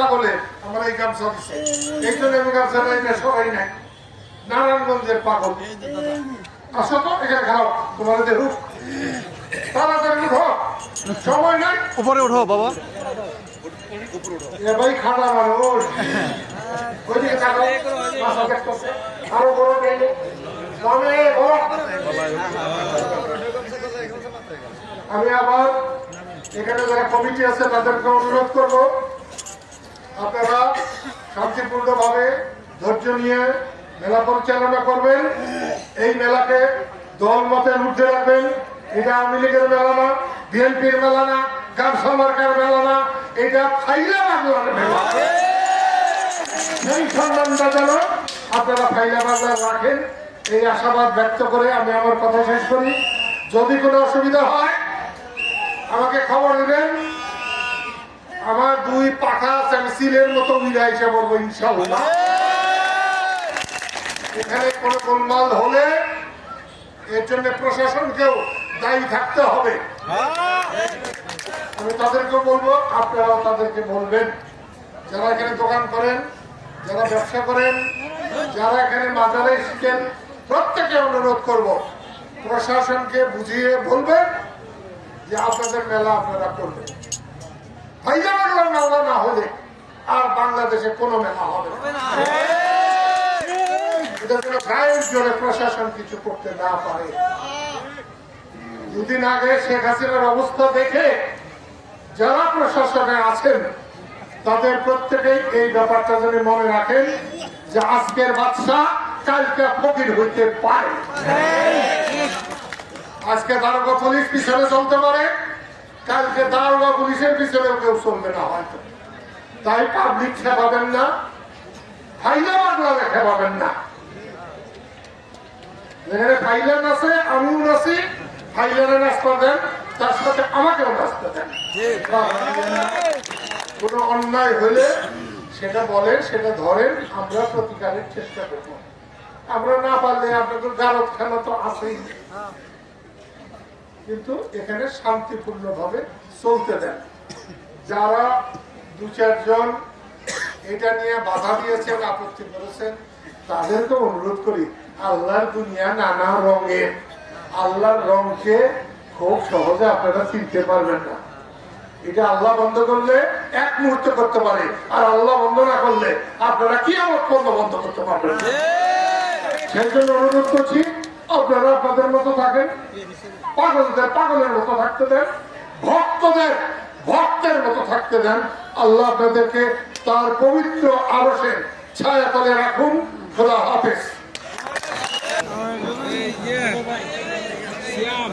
পাগলে আমার এই গামছা দিচ্ছে এই জন্য আমি গামছাটা এটা সবাই নাই। নারায়ণগঞ্জের পাগল। আসো তো এখানে খাও তাড়াতাড়ি উঠো। সময় নাই। উপরে উঠো বাবা। এ ভাই খানা মানুষ। ওইদিকে তাকাও মাথা দেখতেছে আরও বড় গেলে মনে আমি আবার এখানে যারা কমিটি আছে তাদেরকে অনুরোধ করব শান্তিপূর্ণভাবে ধৈর্য নিয়ে মেলা পরিচালনা করবেন। এই মেলাকে দল মতে উঠে রাখবেন। এটা আওয়ামী লীগের মেলা না, বিএনপির মেলা না গামছা মার্কার মেলা না, এটা ফাইলা বাংলার মেলা। সেই সম্মানটা যেন আপনারা ফাইলা বাংলা রাখেন, এই আশাবাদ ব্যক্ত করে আমি আমার কথা শেষ করি। যদি কোনো অসুবিধা হয়, আমাকে খবর দেবেন। আমার দুই পাখা আছে আমি সিলের মতো মিলা এসে বলব ইনশাল্লাহ এখানে কোনো গোলমাল হলে এর জন্য প্রশাসনকেও দায়ী থাকতে হবে। আমি তাদেরকে বলব, আপনারাও তাদেরকে বলবেন। যারা এখানে দোকান করেন, যারা ব্যবসা করেন, যারা এখানে মাজারে শিখেন প্রত্যেকে অনুরোধ করব, প্রশাসনকে বুঝিয়ে বলবেন যে আপনাদের মেলা আপনারা করবেন। হাইজাবাগের মেলা না হলে আর বাংলাদেশে কোনো মেলা হবে গায়ের জোরে প্রশাসন কিছু করতে না পারে। দুদিন আগে শেখ হাসিনার অবস্থা দেখে যারা প্রশাসনে আছেন তাদের প্রত্যেকেই এই ব্যাপারটা যেন মনে রাখেন যে আজকের বাচ্চা কালকে ফকির হইতে পারে। আজকে দারোগা পুলিশ পিছনে চলতে পারে। কালকে দারোগা পুলিশের পিছনেও কেউ চলবে না হয়তো। তাই পাবলিক খেপাবেন না, ফাইলা খেপাবেন না। ফাইলান আছে আমিও ফাইলানে তার সাথে আমাকেও অন্যায় হলে সেটা বলেন, সেটা ধরেন, আমরা প্রতিকারের চেষ্টা করব। আমরা না পারলে আপনাদের খেলা তো আছেই। কিন্তু এখানে শান্তিপূর্ণ ভাবে চলতে দেন। যারা দু চারজন এটা নিয়ে বাধা দিয়েছেন আপত্তি করেছেন তাদেরকে অনুরোধ করি আল্লাহর দুনিয়া নানা রঙের। আল্লাহর রংকে খুব সহজে আপনারা চিনতে পারবেন না। এটা আল্লাহ বন্ধ করলে এক মুহূর্ত করতে পারে আর আল্লাহ বন্ধ না করলে আপনারা কি আমার বন্ধ বন্ধ করতে পারবেন সেই জন্য অনুরোধ করছি আপনারা আপনাদের মতো থাকেন পাগলদের পাগলের মতো থাকতে দেন ভক্তদের ভক্তের মতো থাকতে দেন আল্লাহ আপনাদেরকে তার পবিত্র আরসে ছায়া তলে রাখুন খোদা হাফেজ Siam.